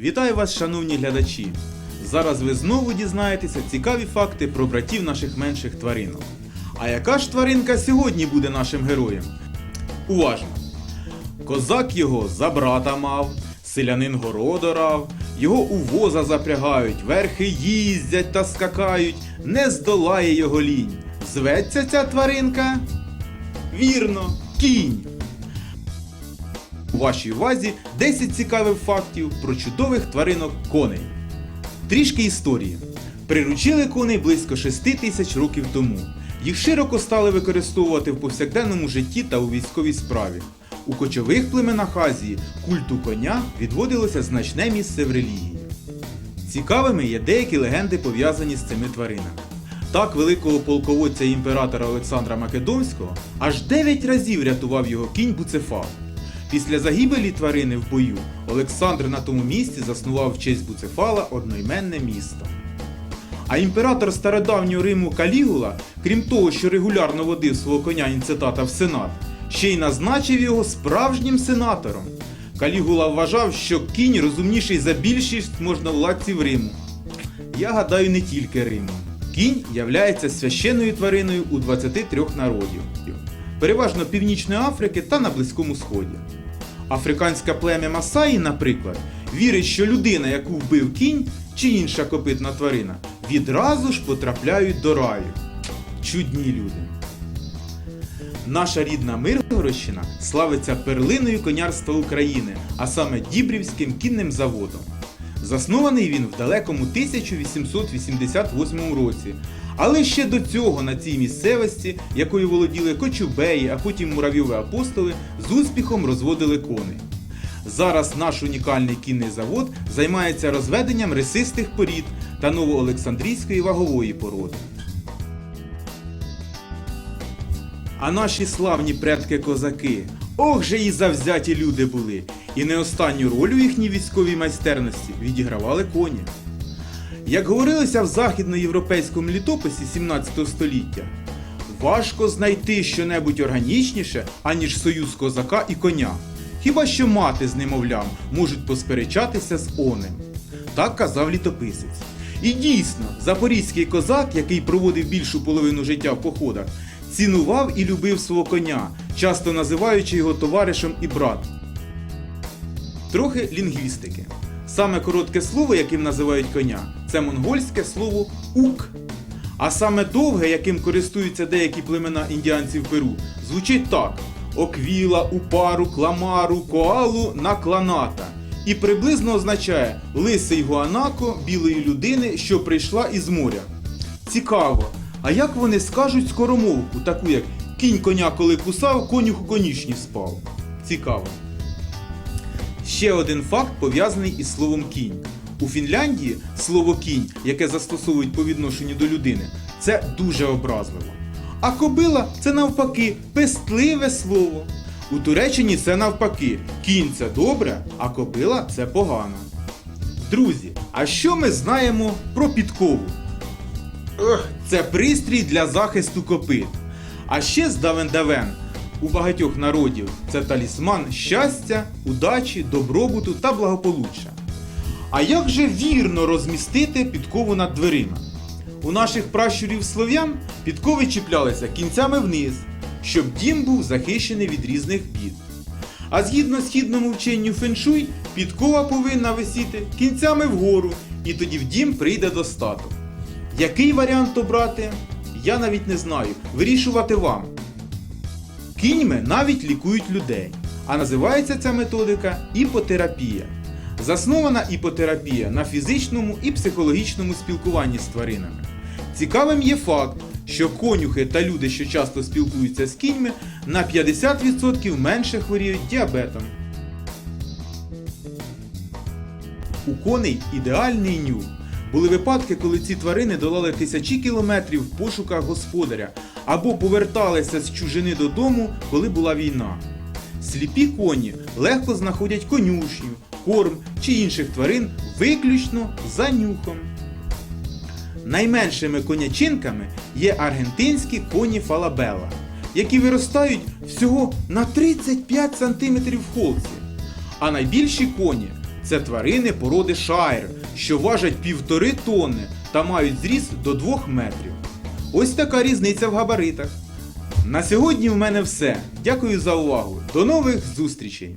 Вітаю вас, шановні глядачі! Зараз ви знову дізнаєтеся цікаві факти про братів наших менших тваринок. А яка ж тваринка сьогодні буде нашим героєм? Уважно! Козак його за брата мав, селянин городу орав, його у воза запрягають, верхи їздять та скакають, не здолає його лінь. Зветься ця тваринка? Вірно, кінь! Вашій увазі 10 цікавих фактів про чудових тваринок коней. Трішки історії. Приручили коней близько 6 тисяч років тому. Їх широко стали використовувати в повсякденному житті та у військовій справі. У кочових племенах Азії культу коня відводилося значне місце в релігії. Цікавими є деякі легенди, пов'язані з цими тваринами. Так, великого полководця імператора Олександра Македонського аж 9 разів рятував його кінь Буцефал. Після загибелі тварини в бою Олександр на тому місці заснував в честь Буцефала одноіменне місто. А імператор стародавнього Риму Калігула, крім того, що регулярно водив свого коня інцитата в сенат, ще й назначив його справжнім сенатором. Калігула вважав, що кінь розумніший за більшість можновладців Риму. Я гадаю, не тільки Риму. Кінь являється священною твариною у 23 народів, переважно Північної Африки та на Близькому Сході. Африканське плем'я Масаї, наприклад, вірить, що людина, яку вбив кінь чи інша копитна тварина, відразу ж потрапляють до раю. Чудні люди. Наша рідна Миргородщина славиться перлиною конярства України, а саме Дібрівським кінним заводом. Заснований він в далекому 1888 році. Але ще до цього на цій місцевості, якою володіли кочубеї, а потім муравйові апостоли, з успіхом розводили коней. Зараз наш унікальний кінний завод займається розведенням рисистих порід та новоолександрійської вагової породи. А наші славні предки-козаки, ох же і завзяті люди були, і не останню роль у їхній військовій майстерності відігравали коні. Як говорилося в західноєвропейському літописі 17 століття, важко знайти щонебудь органічніше, аніж союз козака і коня. Хіба що мати з немовлям можуть посперечатися з оним. Так казав літописець. І дійсно, запорізький козак, який проводив більшу половину життя в походах, цінував і любив свого коня, часто називаючи його товаришем і братом. Трохи лінгвістики. Саме коротке слово, яким називають коня, це монгольське слово ук. А саме довге, яким користуються деякі племена індіанців Перу, звучить так: оквіла, упару, кламару, коалу, накланата. І приблизно означає лисий гуанако білої людини, що прийшла із моря. Цікаво, а як вони скажуть скоромовку, таку як кінь коня коли кусав, конюх у конюшні спав? Цікаво. Ще один факт пов'язаний із словом кінь. У Фінляндії слово кінь, яке застосовують по відношенню до людини, це дуже образливо. А кобила це навпаки пестливе слово. У Туреччині це навпаки. Кінь це добре, а кобила це погано. Друзі, а що ми знаємо про підкову? Це пристрій для захисту копит. А ще з давен-давен у багатьох народів це талісман щастя, удачі, добробуту та благополуччя. А як же вірно розмістити підкову над дверима? У наших пращурів слов'ян підкови чіплялися кінцями вниз, щоб дім був захищений від різних бід. А згідно східному вченню феншуй, підкова повинна висіти кінцями вгору, і тоді в дім прийде достаток. Який варіант обрати? Я навіть не знаю. Вирішувати вам. Кіньми навіть лікують людей, а називається ця методика іпотерапія. Заснована іпотерапія на фізичному і психологічному спілкуванні з тваринами. Цікавим є факт, що конюхи та люди, що часто спілкуються з кіньми, на 50% менше хворіють діабетом. У коней ідеальний нюх. Були випадки, коли ці тварини долали тисячі кілометрів в пошуках господаря або поверталися з чужини додому, коли була війна. Сліпі коні легко знаходять конюшню, корм чи інших тварин виключно за нюхом. Найменшими конячинками є аргентинські коні фалабела, які виростають всього на 35 см в холці. А найбільші коні Це тварини породи шайр, що важать півтори тонни та мають зріст до 2 метрів. Ось така різниця в габаритах. На сьогодні в мене все. Дякую за увагу. До нових зустрічей!